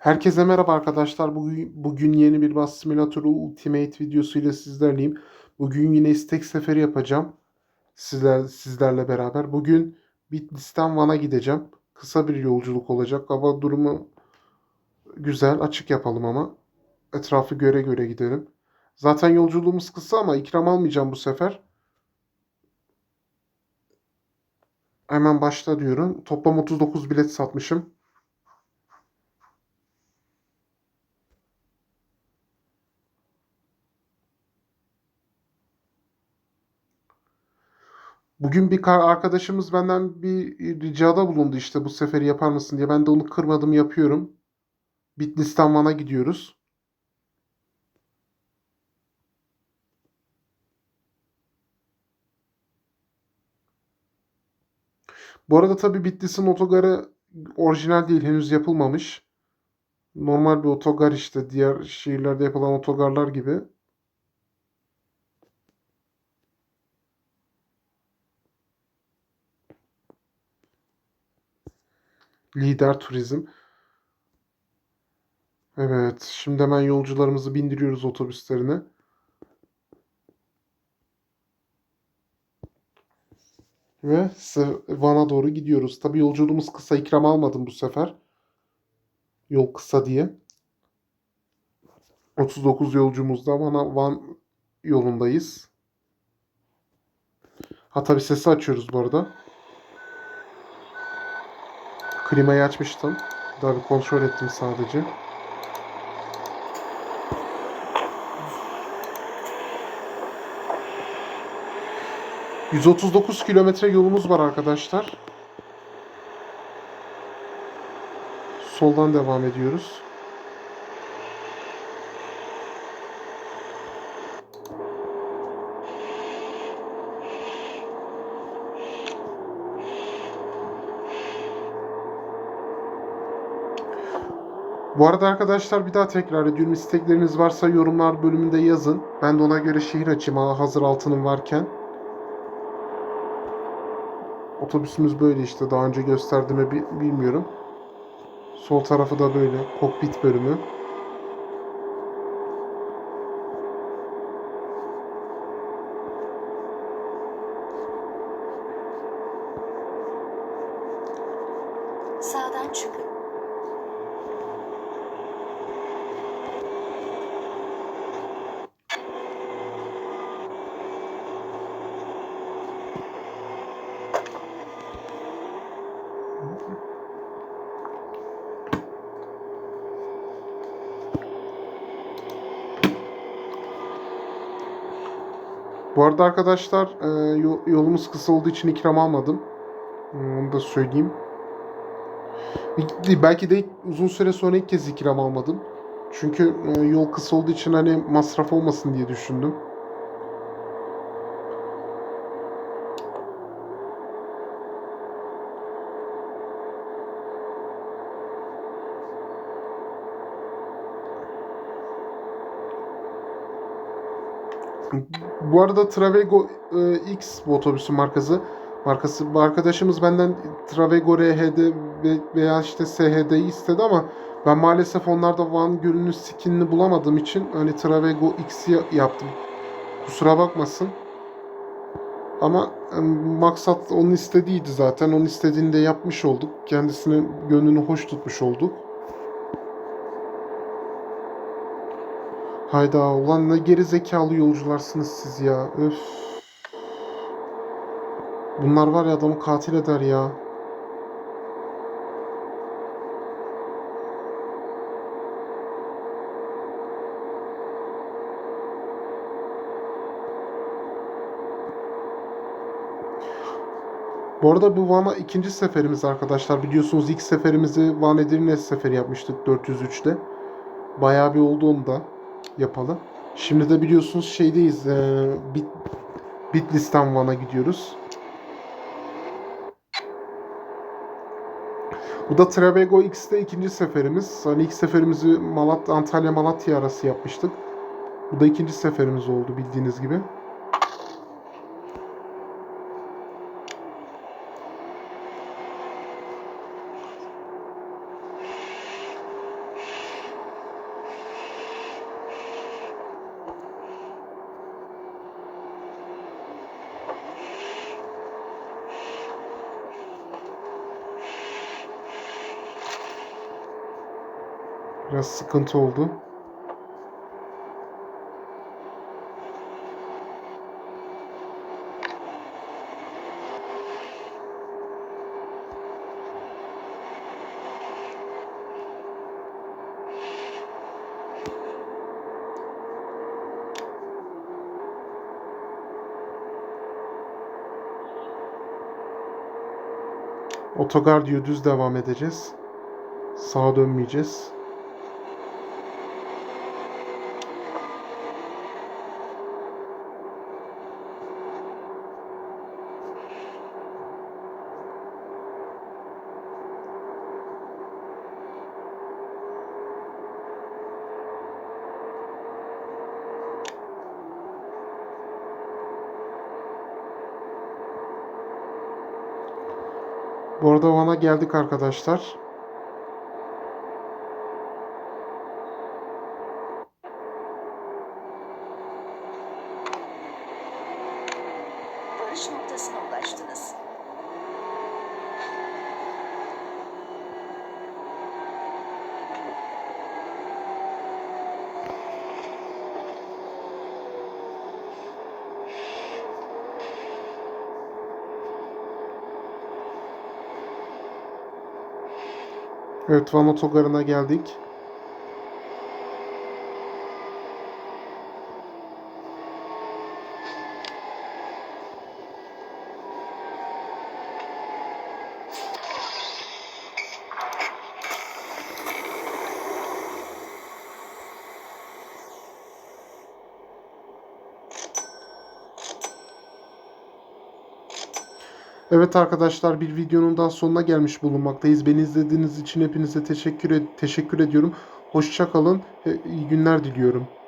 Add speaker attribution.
Speaker 1: Herkese merhaba arkadaşlar. Bugün, bugün yeni bir Bus Simulator Ultimate videosuyla sizlerleyim. Bugün yine istek seferi yapacağım. Sizler, sizlerle beraber. Bugün Bitlis'ten Van'a gideceğim. Kısa bir yolculuk olacak. Hava durumu güzel. Açık yapalım ama. Etrafı göre göre gidelim. Zaten yolculuğumuz kısa ama ikram almayacağım bu sefer. Hemen başla diyorum. Toplam 39 bilet satmışım. Bugün bir arkadaşımız benden bir ricada bulundu işte bu seferi yapar mısın diye. Ben de onu kırmadım yapıyorum. Bitlis'ten Van'a gidiyoruz. Bu arada tabii Bitlis'in otogarı orijinal değil, henüz yapılmamış. Normal bir otogar işte diğer şehirlerde yapılan otogarlar gibi. Lider Turizm. Evet, şimdi hemen yolcularımızı bindiriyoruz otobüslerine. Ve Van'a doğru gidiyoruz. Tabii yolculuğumuz kısa, ikram almadım bu sefer. Yol kısa diye. 39 yolcumuzda Van'a Van yolundayız. Ha tabii sesi açıyoruz bu arada. Klimayı açmıştım. Daha bir kontrol ettim sadece. ...139 kilometre yolumuz var arkadaşlar. Soldan devam ediyoruz. Bu arada arkadaşlar bir daha tekrar ediyorum. İstekleriniz varsa yorumlar bölümünde yazın. Ben de ona göre şehir açayım ha, hazır altınım varken. Otobüsümüz böyle işte. Daha önce gösterdiğimi bi- bilmiyorum. Sol tarafı da böyle. Kokpit bölümü. Bu arada arkadaşlar e, yo- yolumuz kısa olduğu için ikram almadım. E, Onu da söyleyeyim. Belki de uzun süre sonra ilk kez ikram almadım. Çünkü e, yol kısa olduğu için hani masraf olmasın diye düşündüm. Bu arada Travego e, X bu otobüsün markası. Markası arkadaşımız benden Travego RHD ve- veya işte SHD'yi istedi ama ben maalesef onlarda Van Gölü'nün skinini bulamadığım için hani Travego X'i yaptım. Kusura bakmasın. Ama e, maksat onun istediğiydi zaten. Onun istediğini de yapmış olduk. Kendisinin gönlünü hoş tutmuş olduk. Hayda ulan ne geri zekalı yolcularsınız siz ya. Öf. Bunlar var ya adamı katil eder ya. Bu arada bu Van'a ikinci seferimiz arkadaşlar. Biliyorsunuz ilk seferimizi Van Edirne seferi yapmıştık 403'te. Bayağı bir oldu onu da yapalı. Şimdi de biliyorsunuz şeydeyiz. E, Bit, Bitlis'ten Van'a gidiyoruz. Bu da Travego X'te ikinci seferimiz. Hani ilk seferimizi Malat Antalya Malatya arası yapmıştık. Bu da ikinci seferimiz oldu bildiğiniz gibi. Biraz sıkıntı oldu. Otogar diyor düz devam edeceğiz. Sağa dönmeyeceğiz. Bu arada Van'a geldik arkadaşlar. Evet Van Otogarı'na geldik. Evet arkadaşlar bir videonun daha sonuna gelmiş bulunmaktayız. Beni izlediğiniz için hepinize teşekkür ed- teşekkür ediyorum. Hoşça kalın. İyi günler diliyorum.